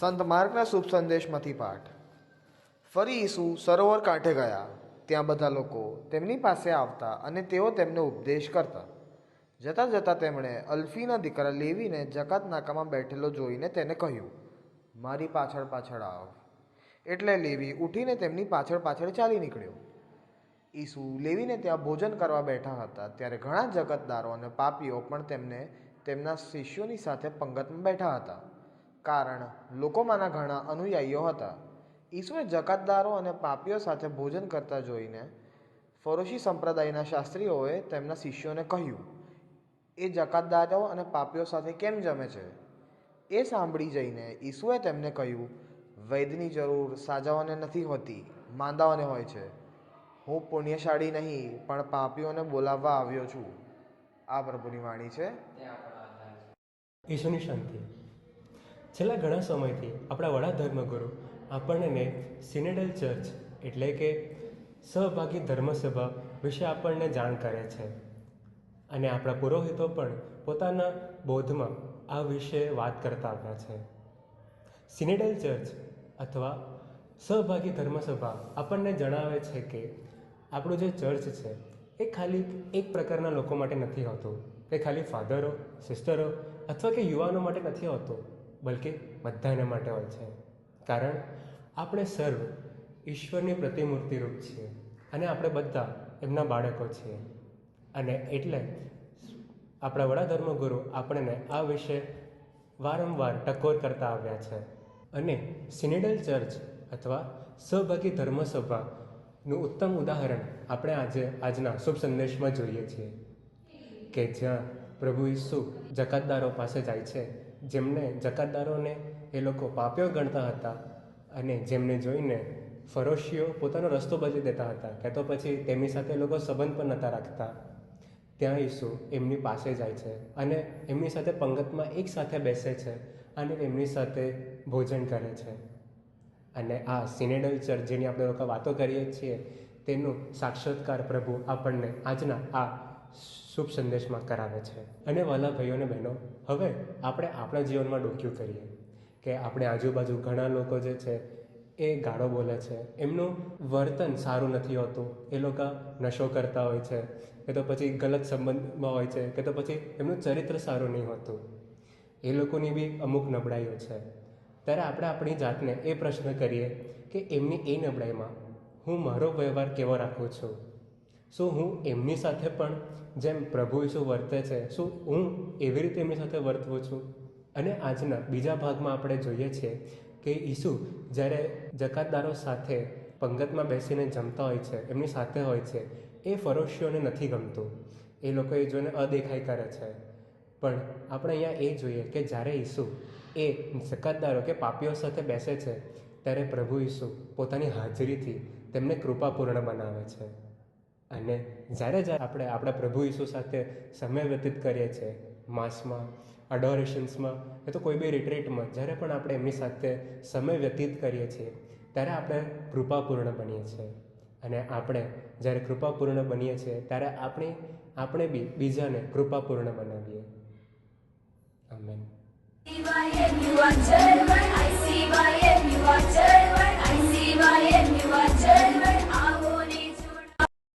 સંત માર્ગના શુભ સંદેશમાંથી પાઠ. ફરી ઈસુ સરોવર કાંઠે ગયા. ત્યાં બધા લોકો તેમની પાસે આવતા અને તેઓ તેમનો ઉપદેશ કરતા. જતાં જતાં તેમણે અલ્ફીના દીકરા લેવીને જકાત નાકામાં બેઠેલો જોઈને તેને કહ્યું, મારી પાછળ પાછળ આવ. એટલે લેવી ઉઠીને તેમની પાછળ પાછળ ચાલી નીકળ્યો. ઈસુ લેવીને ત્યાં ભોજન કરવા બેઠા હતા ત્યારે ઘણા જગતદારો અને પાપીઓ પણ તેમને તેમના શિષ્યોની સાથે પંગતમાં બેઠા હતા. કારણ લોકોમાંના ઘણા અનુયાયીઓ હતા. ઈસુએ જકાતદારો અને પાપીઓ સાથે ભોજન કરતા જોઈને ફરોશી સંપ્રદાયના શાસ્ત્રીઓએ તેમના શિષ્યોને કહ્યું, એ જકાતદારો અને પાપીઓ સાથે કેમ જમે છે? એ સાંભળી જઈને ઈસુએ તેમને કહ્યું, વૈદની જરૂર સાજાઓને નથી હોતી, માંદાઓને હોય છે. હું પુણ્યશાળી નહીં, પણ પાપીઓને બોલાવવા આવ્યો છું. આ પ્રભુની વાણી છે. ઈસુની શાંતિ. છેલ્લા ઘણા સમયથી આપણા વડા ધર્મગુરુ આપણને સિનેડલ ચર્ચ એટલે કે સહભાગી ધર્મસભા વિશે આપણને જાણ કરે છે. અને આપણા પુરોહિતો પણ પોતાના બોધમાં આ વિશે વાત કરતા આવ્યા છે. સિનેડલ ચર્ચ અથવા સહભાગી ધર્મસભા આપણને જણાવે છે કે આપણું જે ચર્ચ છે એ ખાલી એક પ્રકારના લોકો માટે નથી હોતું. એ ખાલી ફાધરો, સિસ્ટરો અથવા કે યુવાનો માટે નથી હોતું. બલકે બધાને માટે હોય છે. કારણ આપણે સર્વ ઈશ્વરની પ્રતિમૂર્તિરૂપ છીએ અને આપણે બધા એમના બાળકો છીએ. અને એટલે આપણા વડા ધર્મગુરુ આપણને આ વિશે વારંવાર ટકોર કરતા આવ્યા છે. અને સિનેડલ ચર્ચ અથવા સહભાગી ધર્મસભાનું ઉત્તમ ઉદાહરણ આપણે આજે આજના શુભ સંદેશમાં જોઈએ છીએ. કે જ્યાં પ્રભુ ઈસુ જકાતદારો પાસે જાય છે. જેમને જકાતદારોને એ લોકો પાપ્યો ગણતા હતા અને જેમને જોઈને ફરોશીઓ પોતાનો રસ્તો બદલી દેતા હતા કે તો પછી તેમની સાથે લોકો સંબંધ પણ નહોતા રાખતા. ત્યાં ઈસુ એમની પાસે જાય છે અને એમની સાથે પંગતમાં એક સાથે બેસે છે અને એમની સાથે ભોજન કરે છે. અને આ સિનેડલ ચર્ચ જેની આપણે લોકો વાતો કરીએ છીએ તેનું સાક્ષાત્કાર પ્રભુ આપણને આજના આ શુભ સંદેશમાં કરાવે છે. અને વાલા ભાઈઓ અને બહેનો, હવે આપણે આપણા જીવનમાં ડોક્યું કરીએ કે આપણે આજુબાજુ ઘણા લોકો જે છે એ ગાળો બોલે છે. એમનું વર્તન સારું નથી હોતું. એ લોકો નશો કરતા હોય છે. કે તો પછી ગલત સંબંધમાં હોય છે કે તો પછી એમનું ચરિત્ર સારું નહીં હોતું. એ લોકોની બી અમુક નબળાઈઓ છે. ત્યારે આપણે આપણી જાતને એ પ્રશ્ન કરીએ કે એમની એ નબળાઈમાં હું મારો વ્યવહાર કેવો રાખું છું? શું હું એમની સાથે પણ જેમ પ્રભુ ઈશુ વર્તે છે શું હું એવી રીતે એમની સાથે વર્તવું છું. અને આજના બીજા ભાગમાં આપણે જોઈએ છીએ કે ઈસુ જ્યારે જકાતદારો સાથે પંગતમાં બેસીને જમતા હોય છે, એમની સાથે હોય છે, એ ફરોશીઓને નથી ગમતું. એ લોકો એ જોઈને અદેખાઈ કરે છે. પણ આપણે અહીંયા એ જોઈએ કે જ્યારે ઈસુ એ જકાતદારો કે પાપીઓ સાથે બેસે છે, ત્યારે પ્રભુ ઈસુ પોતાની હાજરીથી તેમને કૃપાપૂર્ણ બનાવે છે. અને જ્યારે જ્યારે આપણે આપણા પ્રભુ ઈસુ સાથે સમય વ્યતીત કરીએ છીએ, માસમાં અડોરેશન્સમાં કે તો કોઈ બી રિટ્રીટમાં જ્યારે પણ આપણે એમની સાથે સમય વ્યતીત કરીએ છીએ, ત્યારે આપણે કૃપાપૂર્ણ બનીએ છીએ. અને આપણે જ્યારે કૃપાપૂર્ણ બનીએ છીએ, ત્યારે આપણે આપણે બી બીજાને કૃપાપૂર્ણ બનાવીએ. આમેન